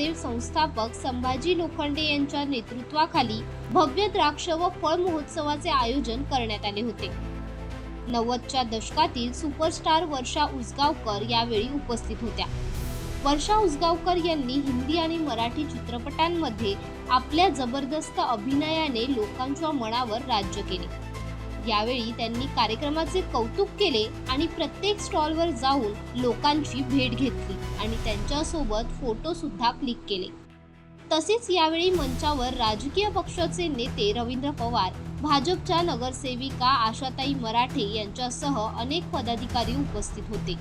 चे संस्थापक संभाजी लोखंडे यांच्या नेतृत्वाखाली भव्य द्राक्ष व फळ महोत्सवाचे आयोजन करण्यात आले होते. नव्वदच्या दशकातील सुपरस्टार वर्षा उसगावकर यावेळी उपस्थित होत्या. वर्षा उसगावकर यांनी हिंदी आणि मराठी चित्रपटांमध्ये आपल्या जबरदस्त अभिनयाने लोकांच्या मनावर राज्य केले. यावेळी त्यांनी कार्यक्रमाचे कौतुक केले आणि प्रत्येक स्टॉलवर जाऊन लोकांची भेट घेतली आणि त्यांच्यासोबत फोटो सुद्धा क्लिक केले. तसेच यावेळी मंचावर राजकीय पक्षाचे नेते रवींद्र पवार भाजपच्या नगरसेविका आशाताई मराठे यांच्यासह अनेक पदाधिकारी उपस्थित होते.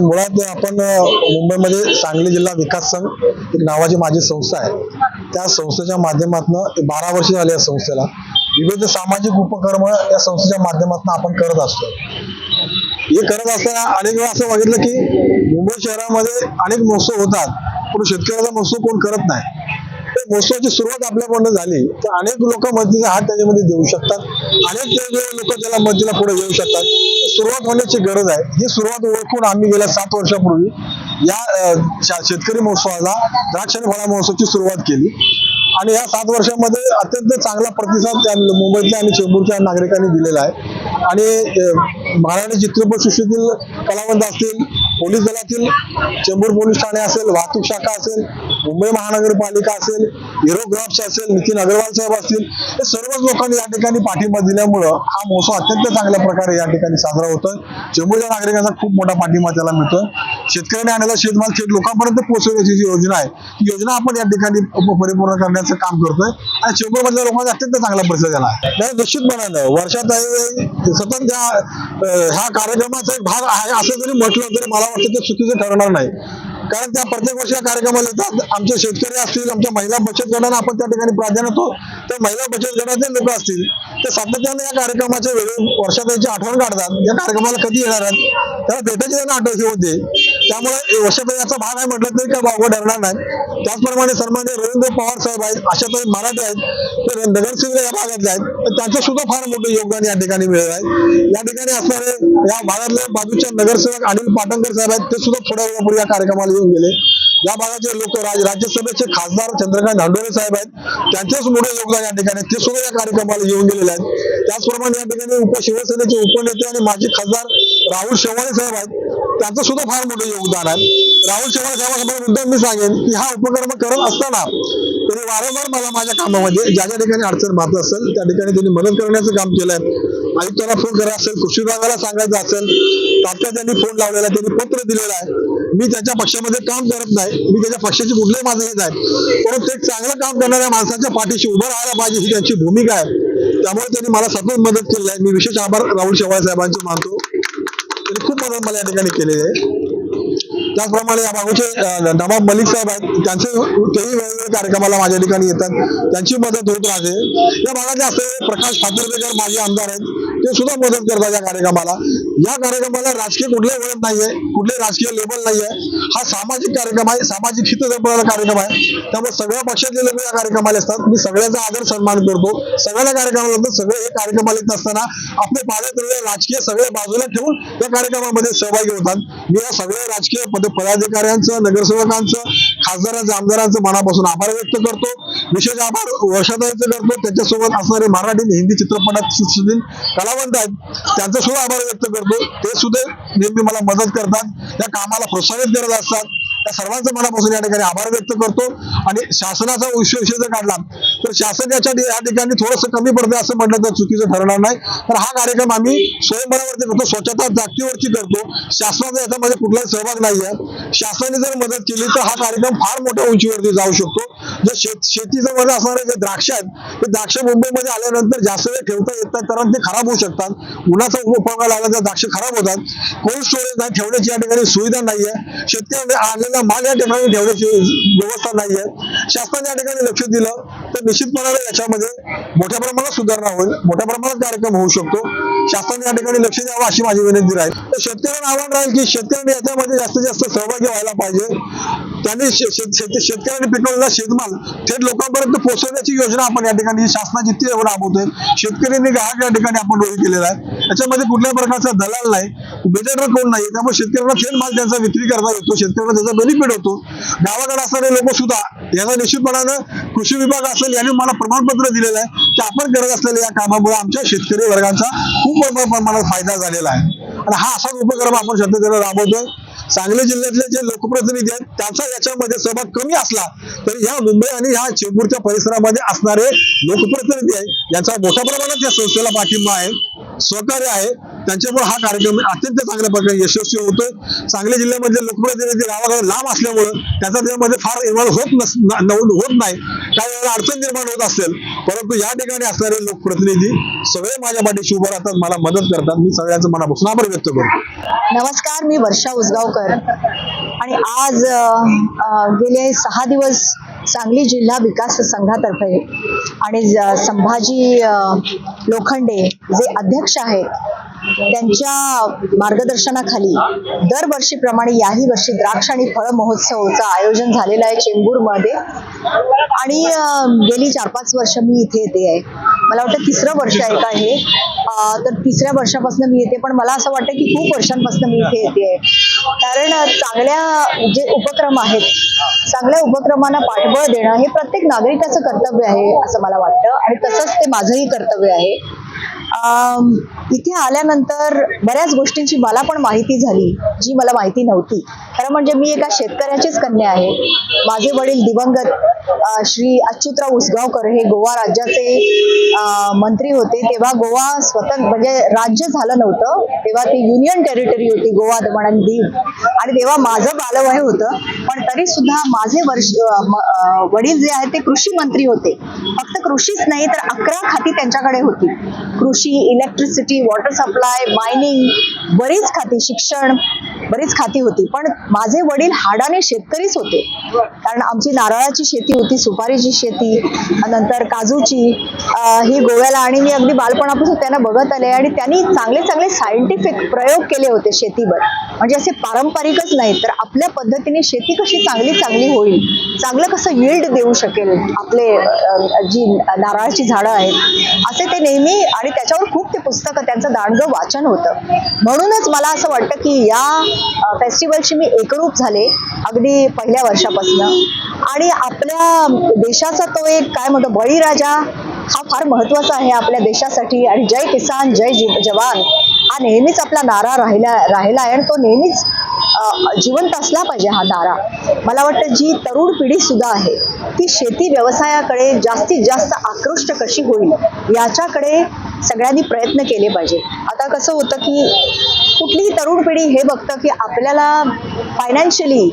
मुळात आपण मुंबईमध्ये सांगली जिल्हा विकास संघ एक नावाची माझी संस्था आहे. त्या संस्थेच्या माध्यमातून बारा वर्ष झाली या संस्थेला. विविध सामाजिक उपक्रम या संस्थेच्या माध्यमातून आपण करत असतो. हे करत असताना अनेक वेळा असं बघितलं की मुंबई शहरामध्ये अनेक महोत्सव होतात पण शेतकऱ्याचा महोत्सव कोण करत नाही. तर महोत्सवाची सुरुवात आपल्याकडून झाली तर अनेक लोक मदतीचा हात त्याच्यामध्ये देऊ शकतात. अनेक लोक त्याला मदतीला पुढे येऊ शकतात. सुरुवात होण्याची गरज आहे. ही सुरुवात ओळखून आम्ही गेल्या सात वर्षापूर्वी या शेतकरी महोत्सवाला द्राक्ष आणि फळा महोत्सवाची सुरुवात केली. आणि या सात वर्षामध्ये अत्यंत चांगला प्रतिसाद त्या मुंबईतल्या आणि चेंबूरच्या नागरिकांनी दिलेला आहे. आणि महाराणी चित्रपट सृष्टीतील कलावंत असतील पोलीस दलातील चेंबूर पोलीस ठाणे असेल वाहतूक शाखा असेल मुंबई महानगरपालिका असेल एरोग्राफ्स असेल नितीन अग्रवाल साहेब असतील हे सर्वच लोकांनी या ठिकाणी पाठिंबा दिल्यामुळं हा महोत्सव अत्यंत चांगल्या प्रकारे या ठिकाणी साजरा होतोय. चेंबूरच्या नागरिकांचा खूप मोठा पाठिंबा त्याला मिळतोय. शेतकऱ्यांनी आणलेला शेतमाल थेट लोकांपर्यंत पोहोचवण्याची जी योजना आहे ती योजना आपण या ठिकाणी परिपूर्ण करण्याचं काम करतोय. आणि चेंबूर मधल्या लोकांचा अत्यंत चांगला प्रतिसाद झाला आहे. नाही, निश्चितपणानं वर्षात आहे सतत त्या ह्या कार्यक्रमाचा एक भाग आहे असं जरी म्हटलं तरी मला वाटतं ते चुकीचं ठरणार नाही. कारण त्या प्रत्येक वर्षी या कार्यक्रमाला येतात. आमचे शेतकरी असतील आमच्या महिला बचत गटांना आपण त्या ठिकाणी प्राधान्य होतो तर महिला बचत गटाचे लोक असतील ते सातत्याने या कार्यक्रमाच्या वेळी वर्षात त्यांची आठवण काढतात. या कार्यक्रमाला कधी येणार आहेत? त्याला भेटायची त्यांना आठवण होते त्यामुळे वर्षात याचा भाग आहे म्हटलं तरी काय वावगं ठरणार नाही. त्याचप्रमाणे सन्मान्य रवींद्र पवार साहेब आहेत आशाताई मराठे आहेत ते नगरसेवक या भागातले आहेत. तर त्यांचं सुद्धा फार मोठं योगदान या ठिकाणी मिळत आहे. या ठिकाणी असणारे या भागातले बाजूच्या नगरसेवक अनिल पाटणकर साहेब आहेत ते सुद्धा थोड्या वेळापूर्वी या कार्यक्रमाला येऊन गेले. या भागाचे लोक राज्यसभेचे खासदार चंद्रकांत धांडोरे साहेब आहेत. त्यांचेच मोठे योगदान या ठिकाणी ते सुद्धा या कार्यक्रमाला येऊन गेलेले आहेत. त्याचप्रमाणे या ठिकाणी उपशिवसेनेचे उपनेते आणि माजी खासदार राहुल शेवाळे साहेब आहेत. त्यांचं सुद्धा फार मोठं योगदान आहे. राहुल शेवाळे साहेबांसमोर मुद्दा मी सांगेन की हा उपक्रम करत असताना त्यांनी वारंवार मला माझ्या कामामध्ये ज्या ज्या ठिकाणी अडचण मारत असेल त्या ठिकाणी त्यांनी मदत करण्याचं काम केलंय. आयुक्तांना फोन करायला असेल कृषी विभागाला सांगायचं असेल तात्काळ त्यांनी फोन लावलेला त्यांनी पत्र दिलेलं आहे. मी त्याच्या पक्षामध्ये काम करत नाही. मी त्याच्या पक्षाची कुठलंही माझं हेच आहे परंतु एक चांगलं काम करणाऱ्या माणसाच्या पाठीशी उभं राहायला पाहिजे ही त्यांची भूमिका आहे. त्यामुळे त्यांनी मला सतत मदत केली आहे. मी विशेष आभार राहुल शेवाळे साहेबांचे मानतो. त्यांनी खूप मदत मला या ठिकाणी केलेली आहे. त्याचप्रमाणे या बाजूचे नवाब मलिक साहेब आहेत. त्यांचे तेही वेगवेगळ्या कार्यक्रमाला माझ्या ठिकाणी येतात. त्यांची मदत होत राहते. या भागाचे असे प्रकाश फातर्डेकर माझे आमदार आहेत. ते सुद्धा मदत करतात या कार्यक्रमाला. या कार्यक्रमाला राजकीय कुठले वळण नाहीये कुठले राजकीय लेबल नाहीये. हा सामाजिक कार्यक्रम आहे सामाजिक हित जपणारा कार्यक्रम आहे. त्यामुळे सगळ्या पक्षातले लोक या कार्यक्रमाला असतात. मी सगळ्याचा आदर सन्मान करतो. सगळ्या कार्यक्रमाला असतात. सगळे हे कार्यक्रमाला येत असताना आपले पाण्यातले राजकीय सगळे बाजूला ठेवून या कार्यक्रमामध्ये सहभागी होतात. मी या सगळ्या राजकीय पद पदाधिकाऱ्यांचं नगरसेवकांचं खासदारांचं आमदारांचं मनापासून आभार व्यक्त करतो. विशेष आभार वर्षादाचं करतो. त्याच्यासोबत असणारे मराठी हिंदी चित्रपटात कला कलावंत आहेत त्यांचा सुद्धा आभार व्यक्त करतो. ते सुद्धा नेहमी मला मदत करतात. त्या कामाला प्रोत्साहित करत असतात. त्या सर्वांचं मनापासून या ठिकाणी आभार व्यक्त करतो. आणि शासनाचा विषय जर काढला तर शासन याच्या या ठिकाणी थोडंसं कमी पडतं असं म्हटलं तर चुकीचं ठरणार नाही. तर हा कार्यक्रम आम्ही स्वयंबळावरती करतो स्वच्छता जागतीवरती करतो. शासनाचा याच्यामध्ये कुठलाही सहभाग नाही आहे शासनाने जर मदत केली तर हा कार्यक्रम फार मोठ्या उंचीवरती जाऊ शकतो. जे शेत शेतीचं मध्ये असणारे जे द्राक्ष आहेत ते द्राक्ष मुंबईमध्ये आल्यानंतर जास्त वेळ ठेवता येत नाही कारण ते खराब होऊ शकतात. उन्हाचा उपयोग लागला तर द्राक्ष खराब होतात कोल्ड स्टोरेज नाही ठेवण्याची या ठिकाणी सुविधा नाहीये. शेतकऱ्यांनी आलेल्या माल या ठिकाणी ठेवण्याची व्यवस्था नाहीये. शासनाने या ठिकाणी लक्ष दिलं. तर निश्चितपणाने याच्यामध्ये मोठ्या प्रमाणात सुधारणा होईल. मोठ्या प्रमाणात कार्यक्रम होऊ शकतो. शासनाने या ठिकाणी लक्ष द्यावं अशी माझी विनंती राहील. तर शेतकऱ्यांना आव्हान राहील की शेतकऱ्यांनी याच्यामध्ये जास्तीत जास्त सहभागी व्हायला पाहिजे. त्यांनी शेतकऱ्यांनी पिकवलेला शेतमाल थेट लोकांपर्यंत पोहोचवण्याची योजना आपण या ठिकाणी शासनाची ती राबवतोय. शेतकऱ्यांनी ग्राहक या ठिकाणी आपण रोही केलेला आहे. त्याच्यामध्ये कुठल्याही प्रकारचा दलाल नाही बिल्डर कोण नाही त्यामुळे शेतकऱ्यांना थेट माल त्यांचा विक्री करता येतो. शेतकऱ्यांना त्याचा बेनिफिट होतो. गावाकडे असणारे लोक सुद्धा याचा निश्चितपणानं कृषी विभाग असेल यांनी मला प्रमाणपत्र दिलेलं आहे. की आपण करत असलेल्या या कामामुळे आमच्या शेतकरी वर्गांचा खूप मोठ्या प्रमाणात फायदा झालेला आहे. आणि हा असाच उपक्रम आपण शेतकऱ्यांना राबवतोय. सांगली जिल्ह्यातले जे लोकप्रतिनिधी आहेत त्यांचा याच्यामध्ये सहभाग कमी असला तरी ह्या मुंबई आणि ह्या चेंबूरच्या परिसरामध्ये असणारे लोकप्रतिनिधी आहेत यांचा मोठ्या प्रमाणात या संस्थेला पाठिंबा आहे सहकार्य आहे. त्यांच्यामुळे हा कार्यक्रम अत्यंत चांगल्या प्रकारे यशस्वी होतोय. सांगली जिल्ह्यामधले लोकप्रतिनिधी गावाकडे लांब असल्यामुळं त्याचा त्यामध्ये फार इन्व्हॉल्व होत नस होत नाही. काही वेळेला अडचण निर्माण होत असेल परंतु या ठिकाणी असणारे लोकप्रतिनिधी सगळे माझ्या पाठीशी उभं राहतात मला मदत करतात. मी सगळ्यांचं मनापासून आभार व्यक्त करतो. नमस्कार मी वर्षा उसगावकर. आणि आज गेले सहा दिवस सांगली जिल्हा विकास संघातर्फे. आणि संभाजी लोखंडे जे अध्यक्ष आहेत त्यांच्या मार्गदर्शनाखाली दरवर्षीप्रमाणे याही वर्षी द्राक्ष आणि फळ महोत्सवचं आयोजन झालेलं आहे चेंबूरमध्ये. आणि गेली चार पाच वर्ष मी इथे येते आहे. मला वाटतं तिसरं वर्ष आहे का हे? तर तिसऱ्या वर्षापासून मी येते पण मला असं वाटतं की खूप वर्षांपासून मी इथे येते आहे. कारण चांगल्या जे उपक्रम आहेत चांगल्या उपक्रमांना पाठबळ देणं हे प्रत्येक नागरिकाचं कर्तव्य आहे असं मला वाटतं. आणि तसंच ते माझंही कर्तव्य आहे. इथे आल्यानंतर बऱ्याच गोष्टींची मला पण माहिती झाली जी मला माहिती नव्हती. खरं म्हणजे मी एका शेतकऱ्याचीच कन्या आहे. माझे वडील दिवंगत श्री अच्युतराव उसगावकर हे गोवा राज्याचे मंत्री होते. तेव्हा गोवा स्वतंत्र म्हणजे राज्य झालं नव्हतं. तेव्हा ती युनियन टेरिटरी होती गोवा दमण आणि दीव. आणि तेव्हा माझं बालवय होतं. पण तरी सुद्धा माझे वर्ष वडील जे आहेत ते कृषी मंत्री होते. फक्त कृषीच नाही तर अकरा खाती त्यांच्याकडे होती. कृषी इलेक्ट्रिसिटी वॉटर सप्लाय मायनिंग बरीच खाती शिक्षण बरीच खाती होती. पण माझे वडील हाडाने शेतकरीच होते. कारण आमची नारळाची शेती होती सुपारीची शेती नंतर काजूची ही गोव्याला आणि मी अगदी बालपणापासून त्यांना बघत आले आणि त्यांनी चांगले चांगले सायंटिफिक प्रयोग केले होते शेतीवर. म्हणजे असे पारंपरिकच नाही तर आपल्या पद्धतीने शेती कशी चांगली चांगली होईल चांगलं कसं यील्ड देऊ शकेल आपले जी नारळाची झाडं आहेत असे ते नेहमी आणि त्याच्या त्याच्यावर खूप ते पुस्तकं त्यांचं दांडगं वाचन होतं. म्हणूनच मला असं वाटतं की या फेस्टिवलशी मी एकरूप झाले अगदी पहिल्या वर्षापासून. आणि आपल्या देशाचा तो एक काय म्हणतो बळीराजा हा फार महत्त्वाचा आहे आपल्या देशासाठी. आणि जय किसान जय जी- जवान हा नेहमीच आपला नारा राहिला राहिला आहे. आणि तो नेहमीच जिवंत असला पाहिजे हा नारा. मला वाटतं जी तरुण पिढी सुद्धा आहे ती शेती व्यवसायाकडे जास्तीत जास्त आकृष्ट कशी होईल याच्याकडे सगळ्यांनी प्रयत्न केले पाहिजे. आता कसं होतं की कुठलीही तरुण पिढी हे बघतं की आपल्याला फायनान्शियली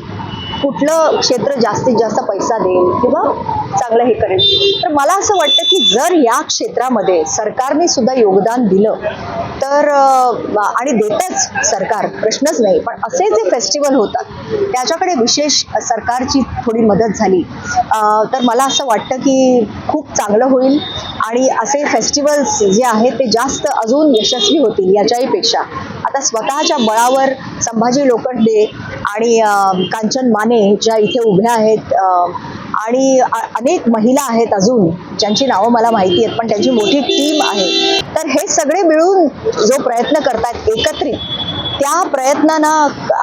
कुठलं क्षेत्र जास्तीत जास्त पैसा देईल किंवा चांगलं हे करेल. तर मला असं वाटतं की जर या क्षेत्रामध्ये सरकारने सुद्धा योगदान दिलं तर आणि देतच सरकार प्रश्नच नाही. पण असे जे फेस्टिवल होतात त्याच्याकडे विशेष सरकारची थोडी मदत झाली. तर मला असं वाटतं की खूप चांगलं होईल. आणि असे फेस्टिवल्स जे आहेत ते जास्त अजून यशस्वी होतील याच्याही पेक्षा. आता स्वतःच्या बळावर संभाजी लोखंडे आणि कांचन माने ज्या इथे उभ्या आहेत आणि अनेक महिला आहेत अजून ज्यांची नावं मला माहिती आहेत पण त्यांची मोठी टीम आहे. तर हे सगळे मिळून जो प्रयत्न करतात एकत्रित त्या प्रयत्नांना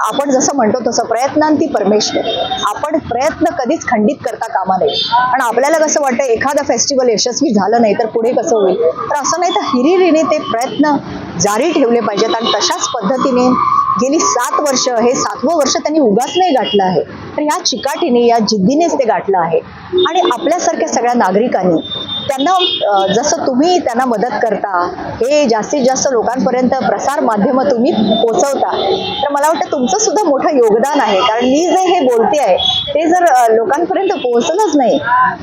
आपण जसं म्हणतो तसं प्रयत्नांती परमेश्वर. आपण प्रयत्न कधीच खंडित करता कामा नये. आणि आपल्याला कसं वाटतं एखादं फेस्टिवल यशस्वी झालं नाही तर पुढे कसं होईल? तर असं नाही तर हिरिरीने ते प्रयत्न जारी ठेवले पाहिजेत आणि तशाच पद्धतीने गेली सात वर्ष हे सातवं वर्ष त्यांनी उगाच नाही गाठलं आहे. तर ह्या चिकाटीने या जिद्दीनेच ते गाठलं आहे. आणि आपल्यासारख्या सगळ्या नागरिकांनी त्यांना जसं तुम्ही त्यांना मदत करता हे जास्तीत जास्त लोकांपर्यंत प्रसार माध्यम तुम्ही पोचवता तर मला वाटतं तुमचं सुद्धा मोठं योगदान आहे. कारण मी जे हे बोलते आहे ते जर लोकांपर्यंत पोहोचलंच नाही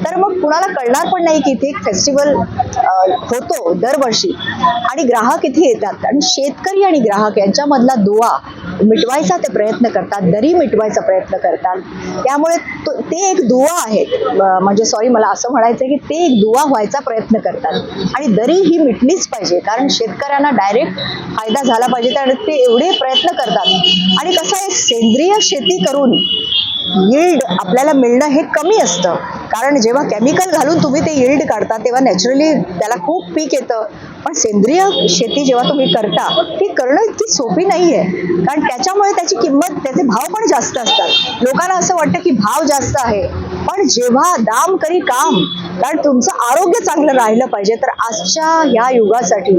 तर मग कुणाला कळणार पण नाही की इथे एक फेस्टिवल होतो दरवर्षी. आणि ग्राहक इथे येतात आणि शेतकरी आणि ग्राहक यांच्यामधला दुवा मिटवायचा ते प्रयत्न करतात दरी मिटवायचा प्रयत्न करतात. त्यामुळे ते एक दुवा आहेत. म्हणजे सॉरी मला असं म्हणायचं की ते एक दुवा व्हायचा प्रयत्न करतात. आणि दरी ही मिटलीच पाहिजे कारण शेतकऱ्यांना डायरेक्ट फायदा झाला पाहिजे. तर ते एवढे प्रयत्न करतात. आणि कसं आहे सेंद्रिय शेती करून यील्ड आपल्याला मिळणं हे कमी असतं. कारण जेव्हा केमिकल घालून तुम्ही ते यील्ड काढता तेव्हा नॅचरली त्याला खूप पीक येतं. पण सेंद्रिय शेती जेव्हा तुम्ही करता ती करणं इतकी सोपी नाही आहे कारण त्याच्यामुळे त्याची किंमत त्याचे भाव पण जास्त असतात. लोकांना असं वाटतं की भाव जास्त आहे. पण जेव्हा दाम करी काम कारण तुमचं आरोग्य चांगलं राहिलं पाहिजे तर आजच्या ह्या युगासाठी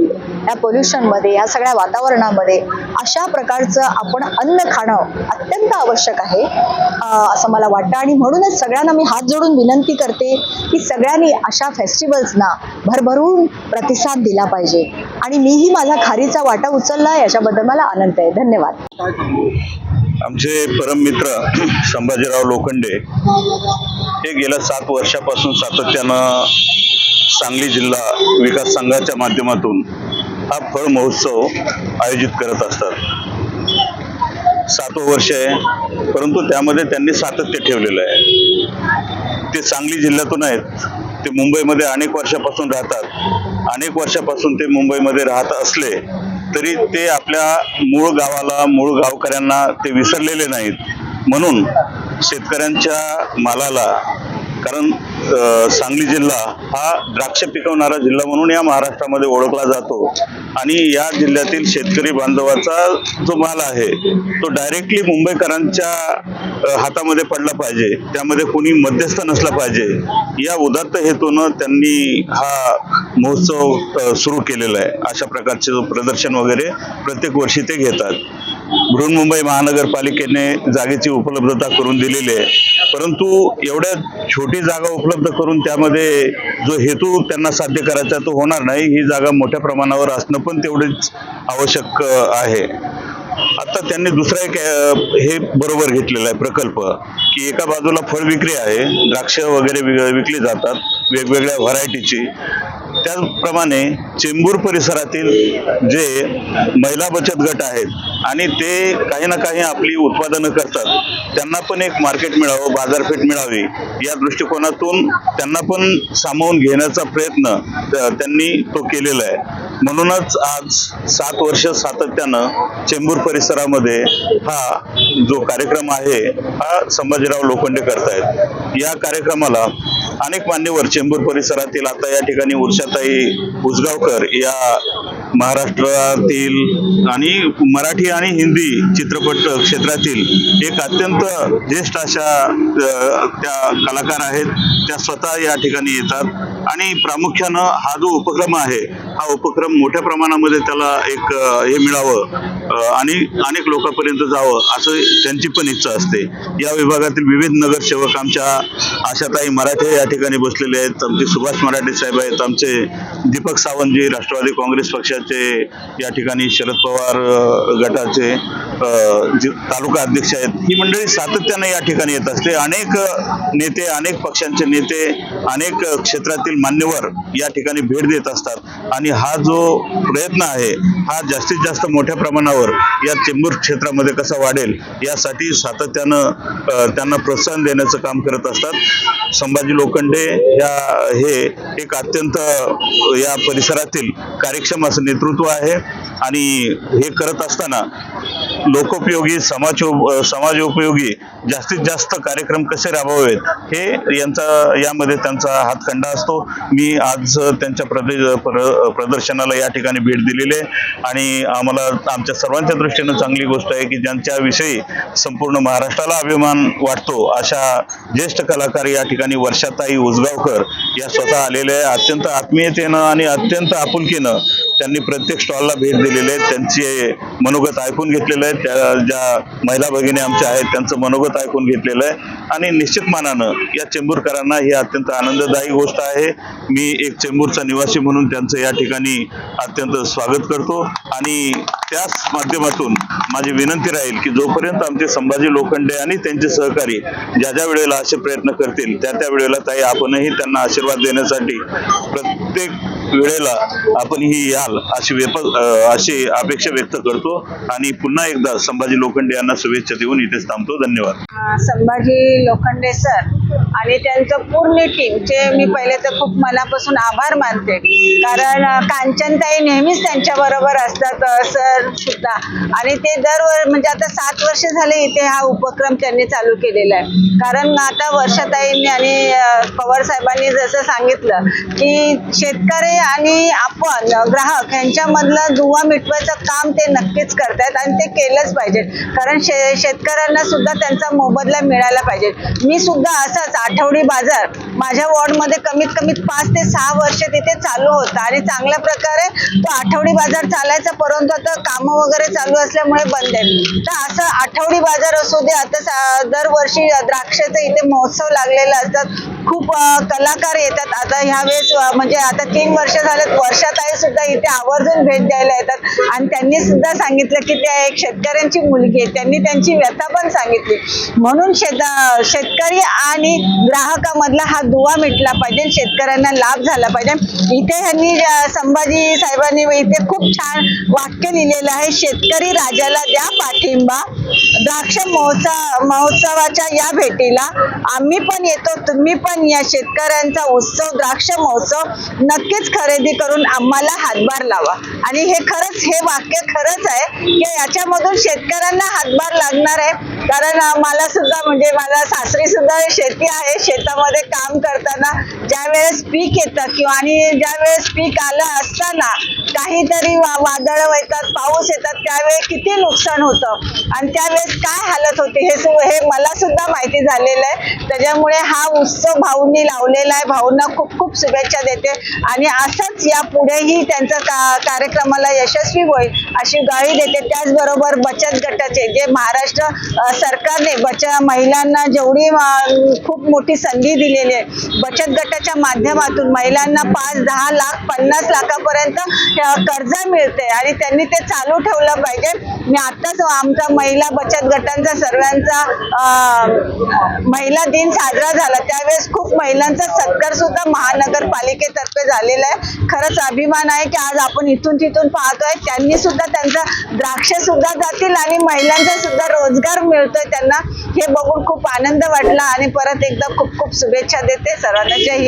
या पोल्युशनमध्ये या सगळ्या वातावरणामध्ये अशा प्रकारचं आपण अन्न खाणं अत्यंत आवश्यक आहे असं मला वाटतं. आणि म्हणूनच सगळ्यांना मी हात जोडून विनंती करते की सगळ्यांनी अशा फेस्टिवल्सना भरभरून प्रतिसाद दिला पाहिजे. आणि मीही माझा खारीचा वाटा उचलला याच्याबद्दल मला आनंद आहे. धन्यवाद. आमचे परममित्र संभाजीराव लोखंडे हे गेल्या सात वर्षापासून सातत्यानं सांगली जिल्हा विकास संघाच्या माध्यमातून हा फळ महोत्सव आयोजित करत असतात. सातवं वर्ष आहे परंतु त्यामध्ये त्यांनी सातत्य ठेवलेलं आहे. ते सांगली जिल्ह्यातून आहेत ते मुंबईमध्ये अनेक वर्षापासून राहतात. अनेक वर्षापासून ते मुंबईमध्ये राहत असले तरी ते आपल्या मूळ गावाला मूळ गावकऱ्यांना ते विसरलेले नाहीत. म्हणून शेतकऱ्यांच्या मालाला कारण सांगली जिल्हा हा द्राक्ष पिकवणारा जिल्हा म्हणून या महाराष्ट्रामध्ये ओळखला जातो. आणि या जिल्ह्यातील शेतकरी बांधवाचा जो माल आहे तो डायरेक्टली मुंबईकरांच्या हातामध्ये पडला पाहिजे. त्यामध्ये कोणी मध्यस्थ नसला पाहिजे. या उदात्त हेतूनं त्यांनी हा महोत्सव सुरू केलेला आहे. अशा प्रकारचे जो प्रदर्शन वगैरे प्रत्येक वर्षी ते घेतात. बृहन्मुंबई महानगरपालिकेने जागेची उपलब्धता करून दिलेली आहे. परंतु एवढ्या छोटी जागा उपलब्ध करून त्यामध्ये जो हेतू त्यांना साध्य करायचा तो होणार नाही. ही जागा मोठ्या प्रमाणावर असणं पण तेवढेच आवश्यक आहे. आता त्यांनी दुसरा एक हे बरोबर घेतलेला आहे प्रकल्प. की एका बाजूला फळ विक्री आहे द्राक्ष वगैरे विकली जातात वेगवेगळ्या व्हरायटीची. त्याचप्रमाणे चेंबूर परिसरातील जे महिला बचत गट आहेत आणि ते काही ना काही आपली उत्पादनं करतात त्यांना पण एक मार्केट मिळावं बाजारपेठ मिळावी या दृष्टिकोनातून त्यांना पण सामावून घेण्याचा प्रयत्न त्यांनी तो केलेला आहे. म्हणूनच आज सात वर्ष सातत्यानं चेंबूर परिसरामध्ये हा जो कार्यक्रम आहे हा बाजीराव लोखंडे करतायत. या कार्यक्रमाला अनेक मान्यवर चेंबूर परिसरातील आता या ठिकाणी उर्षाताई उसगावकर या महाराष्ट्रातील आणि मराठी आणि हिंदी चित्रपट क्षेत्रातील एक अत्यंत ज्येष्ठ अशा त्या कलाकार आहेत. त्या स्वतः या ठिकाणी येतात. आणि प्रामुख्यानं हा जो उपक्रम आहे हा उपक्रम मोठ्या प्रमाणामध्ये त्याला एक हे मिळावं आणि अनेक लोकांपर्यंत जावं असं त्यांची पण इच्छा असते. या विभागातील विविध नगरसेवक आमच्या आशाताई मराठे या ठिकाणी बसलेले आहेत. आमचे सुभाष मराठे साहेब आहेत. आमचे दीपक सावंतजी राष्ट्रवादी काँग्रेस पक्षाचे या ठिकाणी शरद पवार गटाचे जे तालुका अध्यक्ष आहेत. ही मंडळी सातत्याने या ठिकाणी येत असते. अनेक नेते अनेक पक्षांचे नेते अनेक क्षेत्रातील मान्यवर या ठिकाणी भेट देत असतात. आणि हा जो प्रयत्न आहे हा जास्तीत जास्त मोठ्या प्रमाणावर या चेंबूर क्षेत्रामध्ये कसा वाढेल यासाठी सातत्यानं त्यांना प्रोत्साहन देण्याचं काम करत असतात. संभाजी लोखंडे या हे एक अत्यंत या परिसरातील कार्यक्षम असं नेतृत्व आहे. आणि हे करत असताना लोकोपयोगी समाज समाजोपयोगी जास्तीत जास्त कार्यक्रम कसे राबवावेत हे यांचा यामध्ये त्यांचा हातखंडा असतो. मी आज त्यांच्या प्रदेश प्र- प्रदर्शनाला या ठिकाणी भेट दिलेली आहे. आणि आम्हाला आमच्या सर्वांच्या दृष्टीनं चांगली गोष्ट आहे की ज्यांच्याविषयी संपूर्ण महाराष्ट्राला अभिमान वाटतो अशा ज्येष्ठ कलाकार या ठिकाणी वर्षाताई उसगावकर या स्वतः आलेल्या आहे. अत्यंत आत्मीयतेनं आणि अत्यंत आपुलकीनं त्यांनी प्रत्येक स्टॉलला भेट दिलेली आहे. त्यांचे मनोगत ऐकून घेतलेलं आहे त्या ज्या महिला भगिनी आमच्या आहेत त्यांचं मनोगत ऐकून घेतलेलं आहे. आणि निश्चित मानानं या चेंबूरकरांना ही अत्यंत आनंददायी गोष्ट आहे. मी एक चेंबूरचा निवासी म्हणून त्यांचं या ठिकाणी अत्यंत स्वागत करतो. आणि त्याच माध्यमातून माझी विनंती राहील की जोपर्यंत आमचे संभाजी लोखंडे आणि त्यांचे सहकारी ज्या ज्या वेळेला असे प्रयत्न करतील त्या त्या वेळेला ताई आपणही त्यांना आशीर्वाद देण्यासाठी प्रत्येक वेळेला आपण ही याल अशी वेप अशी अपेक्षा व्यक्त करतो. आणि पुन्हा एकदा संभाजी लोखंडे यांना शुभेच्छा देऊन इथेच थांबतो. धन्यवाद. संभाजी लोखंडे सर आणि त्यांचं पूर्ण टीमचे मी पहिले तर खूप मनापासून आभार मानते. कारण कांचनताई नेहमीच त्यांच्या बरोबर असतात सर सुद्धा. आणि ते दरवर म्हणजे आता सात वर्ष झाले इथे हा उपक्रम त्यांनी चालू केलेला आहे. कारण आता वर्षाताईंनी आणि पवार साहेबांनी जसं सांगितलं की शेतकरी आणि आपण ग्राहक यांच्यामधलं दुवा मिटवायचं काम ते नक्कीच करतायत आणि ते केलंच पाहिजे कारण शे शेतकऱ्यांना सुद्धा त्यांचा मोबदला मिळाला पाहिजे मी सुद्धा अर्थातच आठवडी बाजार माझ्या वॉर्डमध्ये कमीत कमी पाच ते सहा वर्ष तिथे चालू होता. आणि चांगल्या प्रकारे तो आठवडी बाजार चालायचा परंतु आता कामं वगैरे चालू असल्यामुळे बंद आहे तर असं आठवडी बाजार असू दे आता दरवर्षी द्राक्षाचा इथे महोत्सव लागलेला असतात. खूप कलाकार येतात. आता ह्या वेळेस म्हणजे आता तीन वर्ष झालेत. वर्षात आहे सुद्धा इथे आवर्जून भेट द्यायला येतात. आणि त्यांनी सुद्धा सांगितलं की त्या एक शेतकऱ्यांची मुलगी आहे. त्यांनी त्यांची व्यथा पण सांगितली. म्हणून शेत शेतकरी आणि ग्राहकामधला हा दुवा मिटला पाहिजे शेतकऱ्यांना लाभ झाला पाहिजे. इथे ह्यांनी संभाजी साहेबांनी इथे खूप छान वाक्य लिहिलेलं आहे शेतकरी राजाला द्या पाठिंबा द्राक्ष महोत्सव महोत्सवाच्या या भेटीला आम्ही पण येतो तुम्ही पण या. शेतकऱ्यांचा उत्सव द्राक्ष महोत्सव नक्कीच खरेदी करून आम्हाला हातभार लावा. आणि हे खरंच हे वाक्य खरंच आहे की याच्यामधून शेतकऱ्यांना हातभार लागणार आहे. कारण मला सुद्धा म्हणजे मला सासरी सुद्धा शेत आहे शेतामध्ये काम करताना ज्या वेळेस पीक येतं किंवा आणि ज्या वेळेस पीक आलं असताना काहीतरी वा- वादळं येतात पाऊस येतात त्यावेळेस किती नुकसान होतं आणि त्यावेळेस काय हालत होती हे सु हे मला सुद्धा माहिती झालेलं आहे. त्याच्यामुळे हा उत्सव भाऊंनी लावलेला आहे. भाऊंना खूप खूप शुभेच्छा देते आणि असंच या पुढेही त्यांचा का कार्यक्रमाला यशस्वी होईल अशी गाळी देते. त्याचबरोबर बचत गटाचे जे महाराष्ट्र सरकारने बच महिलांना जेवढी खूप मोठी संधी दिलेली आहे. बचत गटाच्या माध्यमातून महिलांना पाच दहा लाख पन्नास लाखापर्यंत कर्ज मिळते आणि त्यांनी ते चालू ठेवलं पाहिजे. मी आत्ताच आमचा महिला बचत गटांचा सर्वांचा महिला दिन साजरा झाला. त्यावेळेस खूप महिलांचा सत्कार सुद्धा महानगरपालिकेतर्फे झालेला आहे. खरंच अभिमान आहे की आज आपण इथून तिथून पाहतोय. त्यांनी सुद्धा त्यांचा द्राक्ष सुद्धा जातील आणि महिलांचा सुद्धा रोजगार मिळतोय त्यांना. हे बघून खूप आनंद वाटला आणि परत परत एकदा खूप खूप शुभेच्छा देते सर्वांना. जय हिंद.